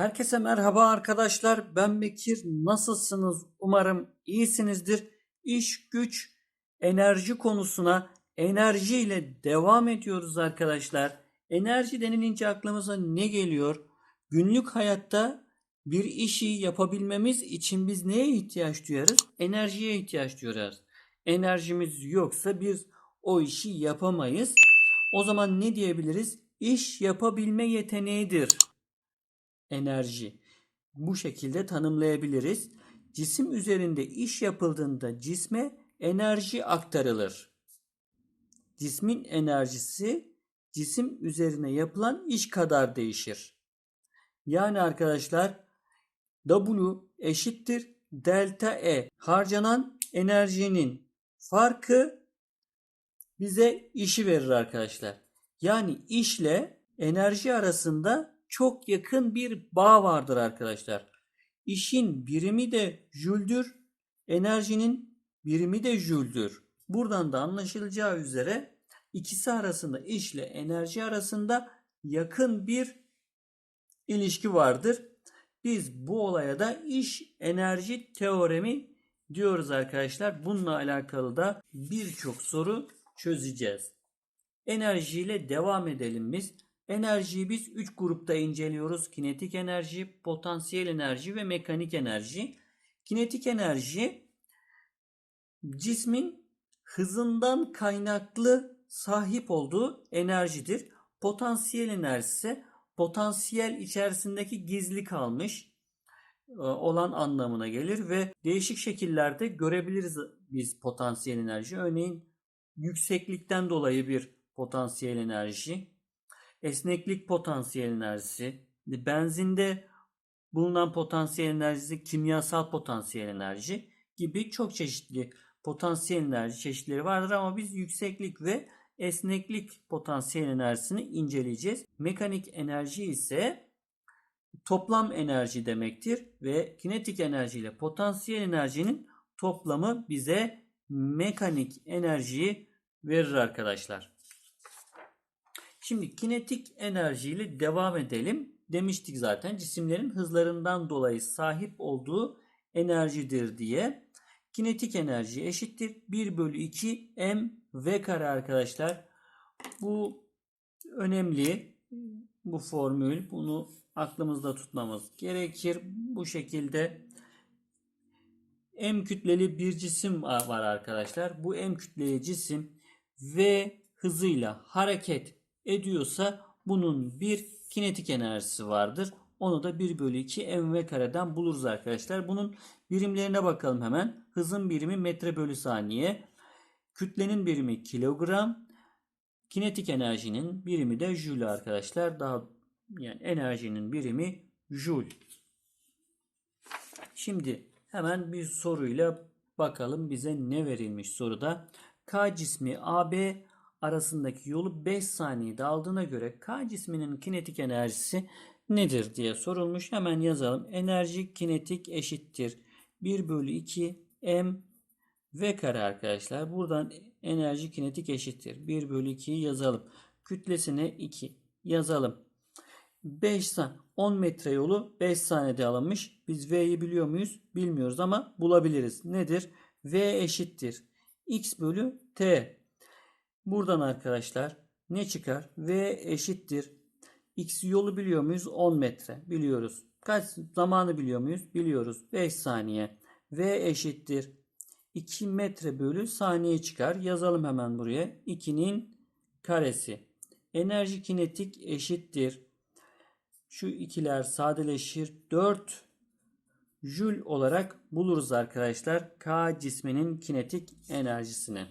Herkese merhaba arkadaşlar. Ben Bekir. Nasılsınız? Umarım iyisinizdir. İş, güç, enerji konusuna enerji ile devam ediyoruz arkadaşlar. Enerji denilince aklımıza ne geliyor? Günlük hayatta bir işi yapabilmemiz için biz neye ihtiyaç duyarız? Enerjiye ihtiyaç duyarız. Enerjimiz yoksa biz o işi yapamayız. O zaman ne diyebiliriz? İş yapabilme yeteneğidir enerji. Bu şekilde tanımlayabiliriz. Cisim üzerinde iş yapıldığında cisme enerji aktarılır. Cismin enerjisi cisim üzerine yapılan iş kadar değişir. Yani arkadaşlar W eşittir delta E. Harcanan enerjinin farkı bize işi verir arkadaşlar. Yani işle enerji arasında çok yakın bir bağ vardır arkadaşlar. İşin birimi de jüldür, enerjinin birimi de jüldür. Buradan da anlaşılacağı üzere ikisi arasında işle enerji arasında yakın bir ilişki vardır. Biz bu olaya da iş enerji teoremi diyoruz arkadaşlar. Bununla alakalı da birçok soru çözeceğiz. Enerjiyle devam edelim biz. Enerjiyi biz 3 grupta inceliyoruz. Kinetik enerji, potansiyel enerji ve mekanik enerji. Kinetik enerji cismin hızından kaynaklı sahip olduğu enerjidir. Potansiyel enerji ise potansiyel içerisindeki gizli kalmış e, olan anlamına gelir ve değişik şekillerde görebiliriz biz potansiyel enerji. Örneğin yükseklikten dolayı bir potansiyel enerji, esneklik potansiyel enerjisi, benzinde bulunan potansiyel enerjisi, kimyasal potansiyel enerji gibi çok çeşitli potansiyel enerji çeşitleri vardır ama biz yükseklik ve esneklik potansiyel enerjisini inceleyeceğiz. Mekanik enerji ise toplam enerji demektir ve kinetik enerji ile potansiyel enerjinin toplamı bize mekanik enerjiyi verir arkadaşlar. Şimdi kinetik enerjiyle devam edelim. Demiştik zaten cisimlerin hızlarından dolayı sahip olduğu enerjidir diye. Kinetik enerji eşittir 1 bölü 2 m v kare arkadaşlar. Bu önemli. Bu formül. Bunu aklımızda tutmamız gerekir. Bu şekilde m kütleli bir cisim var arkadaşlar. Bu m kütleli cisim v hızıyla hareket ediyorsa bunun bir kinetik enerjisi vardır. Onu da 1 bölü 2 mv kareden buluruz arkadaşlar. Bunun birimlerine bakalım hemen. Hızın birimi metre bölü saniye. Kütlenin birimi kilogram. Kinetik enerjinin birimi de joule arkadaşlar. Daha yani enerjinin birimi joule. Şimdi hemen bir soruyla bakalım bize ne verilmiş soruda. K cismi AB arasındaki yolu 5 saniyede aldığına göre K cisminin kinetik enerjisi nedir diye sorulmuş. Hemen yazalım. Enerji kinetik eşittir. 1 bölü 2 m v kare arkadaşlar. Buradan enerji kinetik eşittir. 1 bölü 2'yi yazalım. Kütlesine 2 yazalım. 5 san 10 metre yolu 5 saniyede alınmış. Biz V'yi biliyor muyuz? Bilmiyoruz ama bulabiliriz. Nedir? V eşittir. X bölü T. Buradan arkadaşlar ne çıkar? V eşittir. X yolu biliyor muyuz? 10 metre. Biliyoruz. Kaç zamanı biliyor muyuz? Biliyoruz. 5 saniye. V eşittir. 2 metre bölü saniye çıkar. Yazalım hemen buraya. 2'nin karesi. Enerji kinetik eşittir. Şu ikiler sadeleşir. 4 jül olarak buluruz arkadaşlar. K cisminin kinetik enerjisini.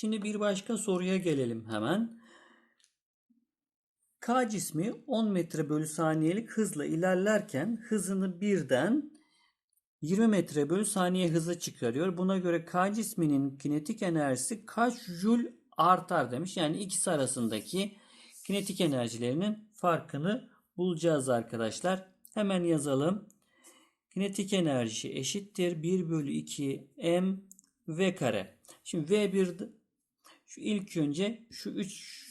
Şimdi bir başka soruya gelelim hemen. K cismi 10 metre bölü saniyelik hızla ilerlerken hızını birden 20 metre bölü saniye hızı çıkarıyor. Buna göre K cisminin kinetik enerjisi kaç jül artar demiş. Yani ikisi arasındaki kinetik enerjilerinin farkını bulacağız arkadaşlar. Hemen yazalım. Kinetik enerji eşittir 1 bölü 2 m v kare. Şimdi v1 şu ilk önce şu 3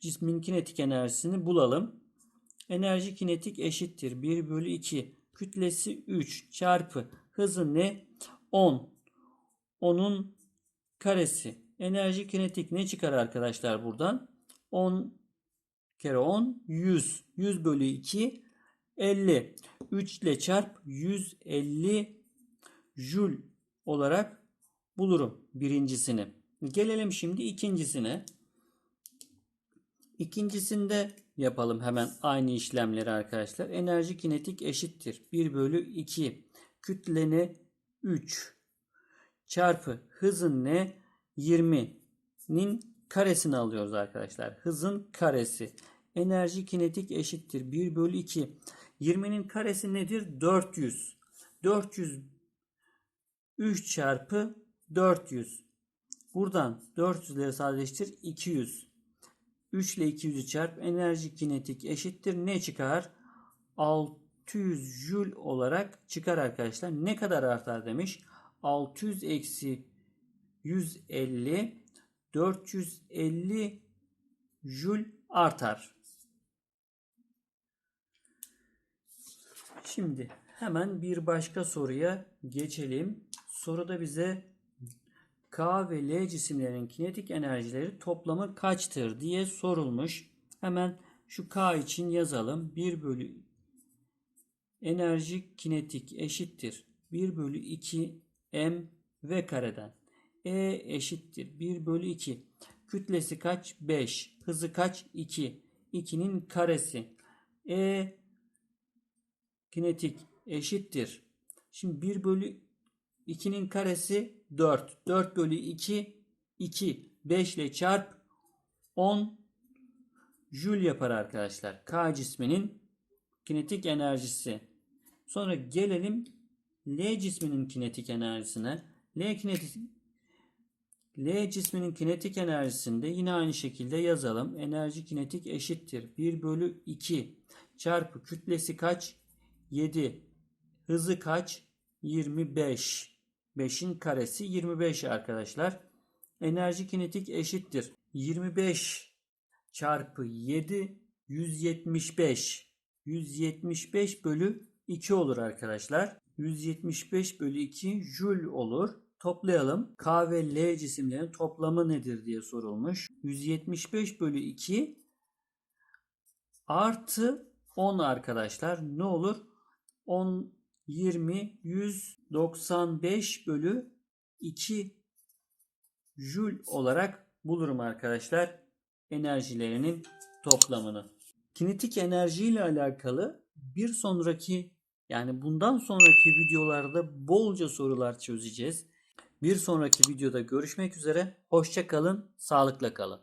cismin kinetik enerjisini bulalım. Enerji kinetik eşittir 1 bölü 2. Kütlesi 3 çarpı hızı ne? 10. 10'un karesi. Enerji kinetik ne çıkar arkadaşlar buradan? 10 kere 10 100. 100 bölü 2 50. 3 ile çarp 150 jül olarak bulurum birincisini. Gelelim şimdi ikincisine. İkincisinde yapalım hemen aynı işlemleri arkadaşlar. Enerji kinetik eşittir. 1 bölü 2 kütlene 3 çarpı hızın ne 20'nin karesini alıyoruz arkadaşlar. Hızın karesi. Enerji kinetik eşittir. 1 bölü 2. 20'nin karesi nedir? 400. 400 3 çarpı 400. Buradan 400'leri sadeleştir. 200. 3 ile 200'ü çarp. Enerji kinetik eşittir. Ne çıkar? 600 jül olarak çıkar arkadaşlar. Ne kadar artar demiş. 600 eksi 150 450 jül artar. Şimdi hemen bir başka soruya geçelim. Soruda bize K ve L cisimlerinin kinetik enerjileri toplamı kaçtır diye sorulmuş. Hemen şu K için yazalım. 1 bölü enerji kinetik eşittir. 1 bölü 2 m v kareden. E eşittir. 1 bölü 2. Kütlesi kaç? 5. Hızı kaç? 2. 2'nin karesi. E kinetik eşittir. Şimdi 1 bölü 2'nin karesi 4. 4 bölü 2 2. 5 ile çarp 10 jül yapar arkadaşlar. K cisminin kinetik enerjisi. Sonra gelelim L cisminin kinetik enerjisine. L kinetik L cisminin kinetik enerjisinde yine aynı şekilde yazalım. Enerji kinetik eşittir. 1 bölü 2 çarpı kütlesi kaç? 7. Hızı kaç? 25. 5'in karesi 25 arkadaşlar. Enerji kinetik eşittir. 25 çarpı 7 175. 175 bölü 2 olur arkadaşlar. 175 bölü 2 jül olur. Toplayalım. K ve L cisimlerin toplamı nedir diye sorulmuş. 175 bölü 2 artı 10 arkadaşlar. Ne olur? 10, 20, 195 bölü 2 jül olarak bulurum arkadaşlar enerjilerinin toplamını. Kinetik enerji ile alakalı bir sonraki yani bundan sonraki videolarda bolca sorular çözeceğiz. Bir sonraki videoda görüşmek üzere. Hoşça kalın, sağlıkla kalın.